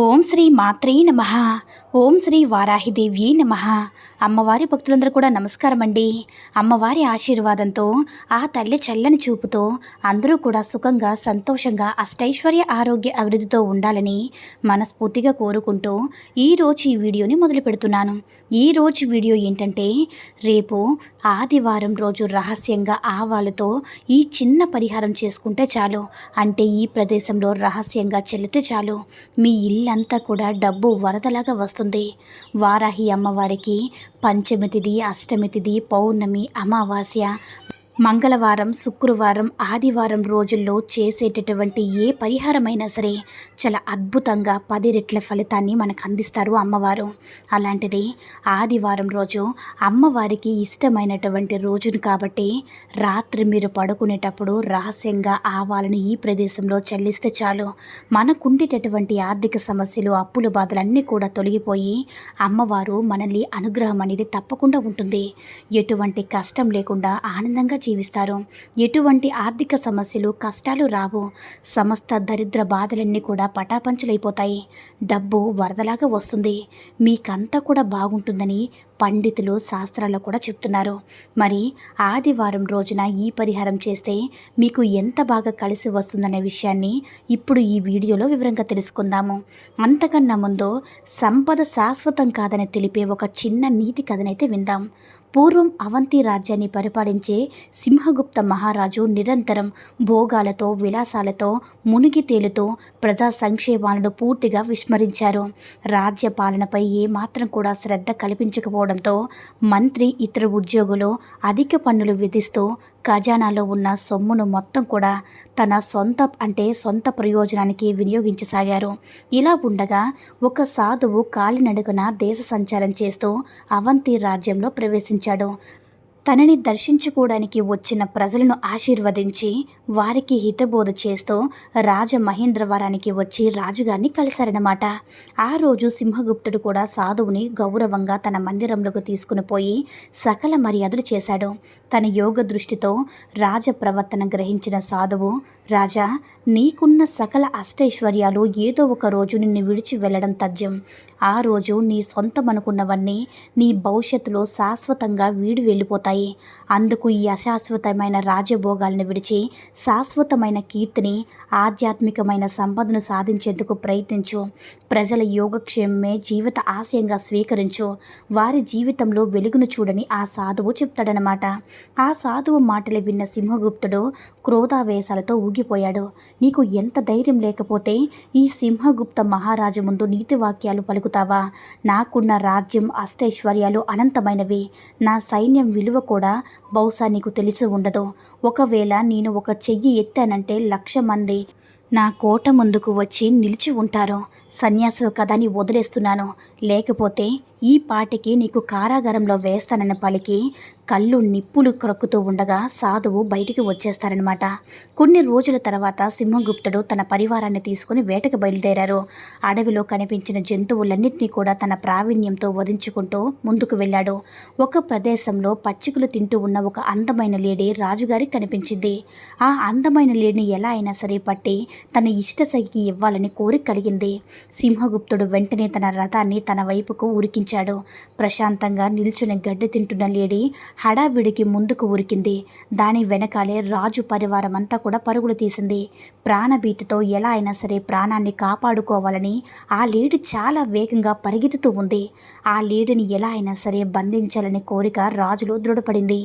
ఓం శ్రీ మాత్రే నమ. ఓం శ్రీ వారాహిదేవి నమ. అమ్మవారి భక్తులందరూ కూడా నమస్కారం అండి అమ్మవారి ఆశీర్వాదంతో ఆ తల్లి చల్లని చూపుతో అందరూ కూడా సుఖంగా సంతోషంగా అష్టైశ్వర్య ఆరోగ్య అభివృద్ధితో ఉండాలని మనస్ఫూర్తిగా కోరుకుంటూ ఈరోజు ఈ వీడియోని మొదలు పెడుతున్నాను. ఈరోజు వీడియో ఏంటంటే రేపు ఆదివారం రోజు రహస్యంగా ఆవాలతో ఈ చిన్న పరిహారం చేసుకుంటే చాలు. అంటే ఈ ప్రదేశంలో రహస్యంగా చెల్లితే చాలు. మీ ఇల్లంతా కూడా డబ్బు వరదలాగా వస్తుంది. వారాహి అమ్మవారికి పంచమి తిథి అష్టమి తిథి పౌర్ణమి అమావాస్య మంగళవారం శుక్రవారం ఆదివారం రోజుల్లో చేసేటటువంటి ఏ పరిహారమైనా సరే చాలా అద్భుతంగా పది రెట్ల ఫలితాన్ని మనకు అందిస్తారు అమ్మవారు. అలాంటిది ఆదివారం రోజు అమ్మవారికి ఇష్టమైనటువంటి రోజును కాబట్టి రాత్రి మీరు పడుకునేటప్పుడు రహస్యంగా ఆవాలను ఈ ప్రదేశంలో చెల్లిస్తే చాలు. మనకుండేటటువంటి ఆర్థిక సమస్యలు అప్పుల బాధలన్నీ కూడా తొలగిపోయి అమ్మవారు మనల్ని అనుగ్రహం అనేది తప్పకుండా ఉంటుంది. ఎటువంటి కష్టం లేకుండా ఆనందంగా జీవిస్తారు. ఎటువంటి ఆర్థిక సమస్యలు కష్టాలు రావు. సమస్త దరిద్ర బాధలన్నీ కూడా పటాపంచలైపోతాయి. డబ్బు వరదలాగా వస్తుంది. మీకంతా కూడా బాగుంటుందని పండితులు శాస్త్రాల్లో కూడా చెప్తున్నారు. మరి ఆదివారం రోజున ఈ పరిహారం చేస్తే మీకు ఎంత బాగా కలిసి వస్తుందనే విషయాన్ని ఇప్పుడు ఈ వీడియోలో వివరంగా తెలుసుకుందాము. అంతకన్నా ముందు సంపద శాశ్వతం కాదని తెలిపే ఒక చిన్న నీతి కథనైతే విందాం. పూర్వం అవంతి రాజ్యాన్ని పరిపాలించే సింహగుప్త మహారాజు నిరంతరం భోగాలతో విలాసాలతో మునిగి తేలుతూ ప్రజా సంక్షేమాలను పూర్తిగా విస్మరించారు. రాజ్య పాలనపై ఏమాత్రం కూడా శ్రద్ధ కల్పించకపోవడంతో మంత్రి ఇతర ఉద్యోగులు అధిక పన్నులు విధిస్తూ ఖజానాలో ఉన్న సొమ్మును మొత్తం కూడా తన సొంత అంటే సొంత ప్రయోజనానికి వినియోగించసాగారు. ఇలా ఉండగా ఒక సాధువు కాలినడుగున దేశ సంచారం చేస్తూ అవంతి రాజ్యంలో ప్రవేశించాడు. తనని దర్శించుకోవడానికి వచ్చిన ప్రజలను ఆశీర్వదించి వారికి హితబోధ చేస్తూ రాజ మహేంద్రవరానికి వచ్చి రాజుగారిని కలిశారనమాట ఆ రోజు సింహగుప్తుడు కూడా సాధువుని గౌరవంగా తన మందిరంలోకి తీసుకుని పోయి సకల మర్యాదలు చేశాడు. తన యోగ దృష్టితో రాజ ప్రవర్తన గ్రహించిన సాధువు రాజా నీకున్న సకల అష్టైశ్వర్యాలు ఏదో ఒక రోజు నిన్ను విడిచి వెళ్ళడం తథ్యం. ఆ రోజు నీ సొంతం అనుకున్నవన్నీ నీ భవిష్యత్తులో శాశ్వతంగా వీడి వెళ్ళిపోతాయి. అందుకు ఈ అశాశ్వతమైన రాజభోగాలను విడిచి శాశ్వతమైన కీర్తిని ఆధ్యాత్మికమైన సంపదను సాధించేందుకు ప్రయత్నించు. ప్రజల యోగక్షేమమే జీవిత ఆశయంగా స్వీకరించు. వారి జీవితంలో వెలుగును చూడని ఆ సాధువు చెప్తాడనమాట ఆ సాధువు మాటలు విన్న సింహగుప్తుడు క్రోధావేశాలతో ఊగిపోయాడు. నీకు ఎంత ధైర్యం లేకపోతే ఈ సింహగుప్త మహారాజు ముందు నీతి వాక్యాలు పలుకుతావా? నాకున్న రాజ్యం అష్టైశ్వర్యాలు అనంతమైనవి. నా సైన్యం విలువ కూడా బహుశా నీకు తెలిసి ఉండదు. ఒకవేళ నేను ఒక చెయ్యి ఎత్తానంటే లక్ష మంది నా కోట ముందుకు వచ్చి నిలిచి ఉంటారు. సన్యాసు కథని వదిలేస్తున్నాను. లేకపోతే ఈ పాటికి నీకు కారాగారంలో వేస్తానని పలికి కళ్ళు నిప్పులు క్రొక్కుతూ ఉండగా సాధువు బయటికి వచ్చేస్తారనమాట కొన్ని రోజుల తర్వాత సింహగుప్తుడు తన పరివారాన్ని తీసుకుని వేటకు బయలుదేరారు. అడవిలో కనిపించిన జంతువులన్నింటినీ కూడా తన ప్రావీణ్యంతో వధించుకుంటూ ముందుకు వెళ్ళాడు. ఒక ప్రదేశంలో పచ్చికలు తింటూ ఉన్న ఒక అందమైన లేడీ రాజుగారికి కనిపించింది. ఆ అందమైన లేడిని ఎలా అయినా సరే పట్టి తన ఇష్టసైకి ఇవ్వాలని కోరిక కలిగింది. సింహగుప్తుడు వెంటనే తన రథాన్ని తన వైపుకు ఉరికించాడు. ప్రశాంతంగా నిల్చుని గడ్డి తింటున్న లేడీ హడావిడికి ముందుకు ఉరికింది. దాని వెనకాలే రాజు పరివారం అంతా కూడా పరుగులు తీసింది. ప్రాణభీతితో ఎలా అయినా సరే ప్రాణాన్ని కాపాడుకోవాలని ఆ లేడీ చాలా వేగంగా పరిగెత్తుతూ ఉంది. ఆ లేడీని ఎలా అయినా సరే బంధించాలని కోరిక రాజులో దృఢపడింది.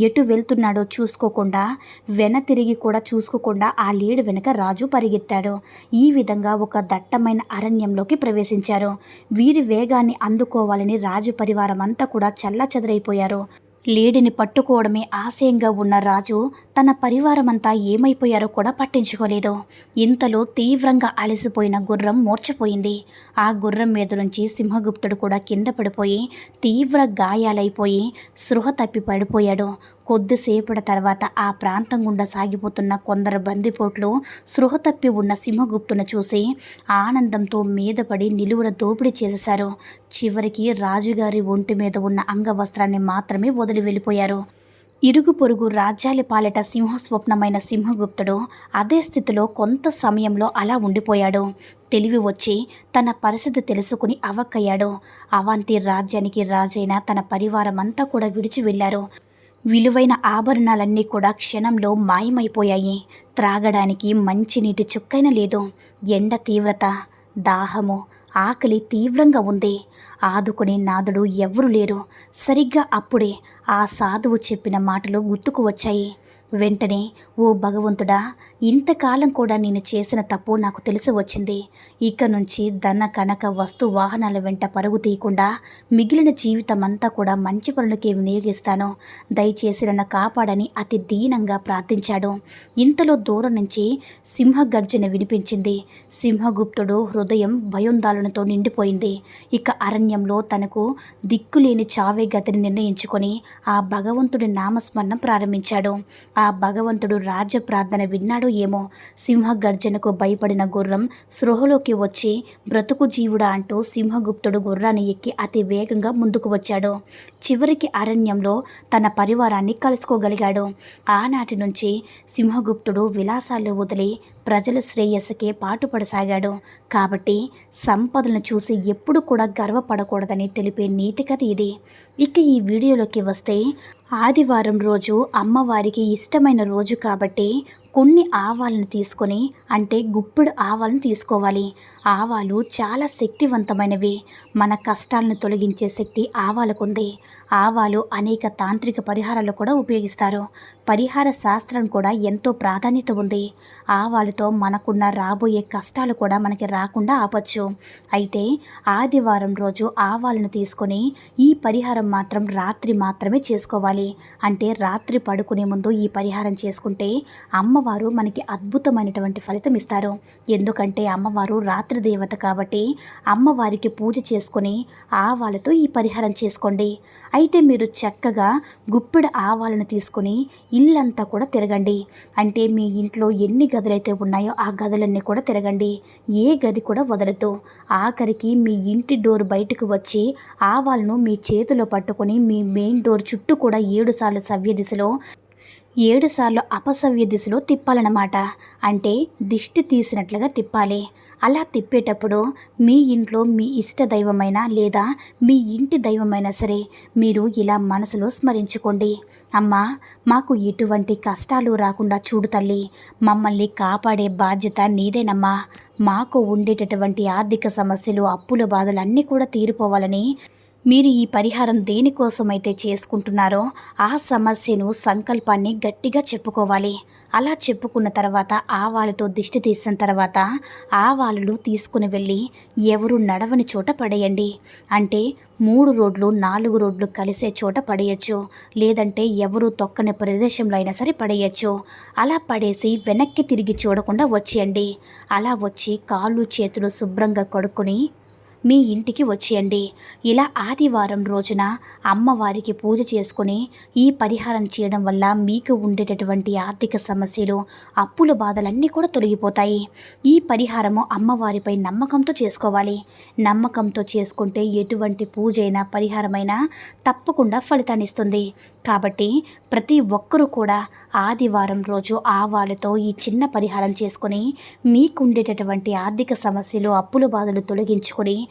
ఎటు వెళ్తున్నాడో చూసుకోకుండా వెన తిరిగి కూడా చూసుకోకుండా ఆ లేడి వెనక రాజు పరిగెత్తాడు. ఈ విధంగా ఒక దట్టమైన అరణ్యంలోకి ప్రవేశించారు. వీరి వేగాన్ని అందుకోవాలని రాజు పరివారం అంతా కూడా చల్లా చెదరైపోయారు లేడిని పట్టుకోవడమే ఆశయంగా ఉన్న రాజు తన పరివారమంతా ఏమైపోయారో కూడా పట్టించుకోలేదు. ఇంతలో తీవ్రంగా అలసిపోయిన గుర్రం మూర్చపోయింది ఆ గుర్రం మీద నుంచి సింహగుప్తుడు కూడా కింద పడిపోయి తీవ్ర గాయాలైపోయి సృహ తప్పి పడిపోయాడు. కొద్దిసేపటి తర్వాత ఆ ప్రాంతం గుండా సాగిపోతున్న కొందరు బందిపోట్లు సృహ తప్పి ఉన్న సింహగుప్తును చూసి ఆనందంతో మీదపడి నిలువున దోపిడీ చేసేశారు. చివరికి రాజుగారి ఒంటి మీద ఉన్న అంగవస్త్రాన్ని మాత్రమే వదిలి వెళ్ళిపోయారు. ఇరుగు పొరుగు రాజ్యాల పాలిట సింహస్వప్నమైన సింహగుప్తుడు అదే స్థితిలో కొంత సమయంలో అలా ఉండిపోయాడు. తెలివి వచ్చి తన పరిస్థితి తెలుసుకుని అవక్కయ్యాడు. అవంతి రాజ్యానికి రాజైన తన పరివారం అంతా కూడా విడిచి వెళ్ళారు. విలువైన ఆభరణాలన్నీ కూడా క్షణంలో మాయమైపోయాయి. త్రాగడానికి మంచినీటి చుక్కైన లేదు. ఎండ తీవ్రత దాహము ఆకలి తీవ్రంగా ఉంది. ఆదుకునే నాదుడు ఎవ్వరూ లేరు. సరిగ్గా అప్పుడే ఆ సాధువు చెప్పిన మాటలు గుర్తుకు వచ్చాయి. వెంటనే ఓ భగవంతుడా ఇంతకాలం కూడా నేను చేసిన తప్పు నాకు తెలిసి వచ్చింది. ఇక నుంచి ధన కనక వస్తు వాహనాల వెంట పరుగు తీయకుండా మిగిలిన జీవితం అంతా కూడా మంచి పనులకి వినియోగిస్తాను. దయచేసి నన్ను కాపాడని అతి దీనంగా ప్రార్థించాడు. ఇంతలో దూరం నుంచి సింహ గర్జన వినిపించింది. సింహగుప్తుడు హృదయం భయోందాలనతో నిండిపోయింది. ఇక అరణ్యంలో తనకు దిక్కులేని చావే గతిని నిర్ణయించుకొని ఆ భగవంతుడి నామస్మరణం ప్రారంభించాడు. ఆ భగవంతుడు రాజ్య ప్రార్థన విన్నాడో ఏమో సింహ గర్జనకు భయపడిన గుర్రం స్పృహలోకి వచ్చి బ్రతుకు జీవుడా అంటూ సింహగుప్తుడు గుర్రాన్ని ఎక్కి అతి వేగంగా ముందుకు వచ్చాడు. చివరికి అరణ్యంలో తన పరివారాన్ని కలుసుకోగలిగాడు. ఆనాటి నుంచి సింహగుప్తుడు విలాసాలు వదిలి ప్రజల శ్రేయస్సుకే పాటుపడసాగాడు. కాబట్టి సంపదలను చూసి ఎప్పుడు కూడా గర్వపడకూడదని తెలిపే నీతి కథ ఇది. ఇక ఈ వీడియోలోకి వస్తే ఆదివారం రోజు అమ్మవారికి ఇష్టమైన రోజు కాబట్టి కొన్ని ఆవాలను తీసుకొని అంటే గుప్పిడు ఆవాలను తీసుకోవాలి. ఆవాలు చాలా శక్తివంతమైనవి. మన కష్టాలను తొలగించే శక్తి ఆవాలకుంది. ఆవాలు అనేక తాంత్రిక పరిహారాలు కూడా ఉపయోగిస్తారు. పరిహార శాస్త్రం కూడా ఎంతో ప్రాధాన్యత ఉంది. ఆవాలతో మనకున్న రాబోయే కష్టాలు కూడా మనకి రాకుండా ఆపచ్చు. అయితే ఆదివారం రోజు ఆవాలను తీసుకొని ఈ పరిహారం మాత్రం రాత్రి మాత్రమే చేసుకోవాలి. అంటే రాత్రి పడుకునే ముందు ఈ పరిహారం చేసుకుంటే అమ్మ అమ్మవారు మనకి అద్భుతమైనటువంటి ఫలితం ఇస్తారు. ఎందుకంటే అమ్మవారు రాత్రి దేవత కాబట్టి అమ్మవారికి పూజ చేసుకొని ఆవాలతో ఈ పరిహారం చేసుకోండి. అయితే మీరు చక్కగా గుప్పెడు ఆవాలను తీసుకొని ఇల్లంతా కూడా తిరగండి. అంటే మీ ఇంట్లో ఎన్ని గదులైతే ఉన్నాయో ఆ గదులన్నీ కూడా తిరగండి. ఏ గది కూడా వదలదు ఆఖరికి మీ ఇంటి డోర్ బయటకు వచ్చి ఆవాలను మీ చేతిలో పట్టుకొని మీ మెయిన్ డోర్ చుట్టూ కూడా ఏడు సార్లు సవ్య దిశలో ఏడుసార్లు అపసవ్య దిశలో తిప్పాలన్నమాట. అంటే దిష్టి తీసినట్లుగా తిప్పాలి. అలా తిప్పేటప్పుడు మీ ఇంట్లో మీ ఇష్ట దైవమైన లేదా మీ ఇంటి దైవమైనా సరే మీరు ఇలా మనసులో స్మరించుకోండి. అమ్మా మాకు ఎటువంటి కష్టాలు రాకుండా చూడు తల్లి. మమ్మల్ని కాపాడే బాధ్యత నీదేనమ్మా. మాకు ఉండేటటువంటి ఆర్థిక సమస్యలు అప్పుల బాధలు అన్నీ కూడా తీరిపోవాలని మీరు ఈ పరిహారం దేనికోసమైతే చేసుకుంటున్నారో ఆ సమస్యను సంకల్పాన్ని గట్టిగా చెప్పుకోవాలి. అలా చెప్పుకున్న తర్వాత ఆవాలతో దిష్టి తీసిన తర్వాత ఆవాలను తీసుకుని వెళ్ళి ఎవరు నడవని చోట పడేయండి. అంటే మూడు రోడ్లు నాలుగు రోడ్లు కలిసే చోట పడేయచ్చు. లేదంటే ఎవరు తొక్కని ప్రదేశంలో అయినా సరే పడేయచ్చు. అలా పడేసి వెనక్కి తిరిగి చూడకుండా వచ్చేయండి. అలా వచ్చి కాళ్ళు చేతులు శుభ్రంగా కడుక్కొని మీ ఇంటికి వచ్చేయండి. ఇలా ఆదివారం రోజున అమ్మవారికి పూజ చేసుకుని ఈ పరిహారం చేయడం వల్ల మీకు ఉండేటటువంటి ఆర్థిక సమస్యలు అప్పుల బాధలన్నీ కూడా తొలగిపోతాయి. ఈ పరిహారము అమ్మవారిపై నమ్మకంతో చేసుకోవాలి. నమ్మకంతో చేసుకుంటే ఎటువంటి పూజ అయినా పరిహారమైనా తప్పకుండా ఫలితాన్ని ఇస్తుంది. కాబట్టి ప్రతి ఒక్కరూ కూడా ఆదివారం రోజు ఆవాలతో ఈ చిన్న పరిహారం చేసుకొని మీకుండేటటువంటి ఆర్థిక సమస్యలు అప్పుల బాధలు తొలగించుకొని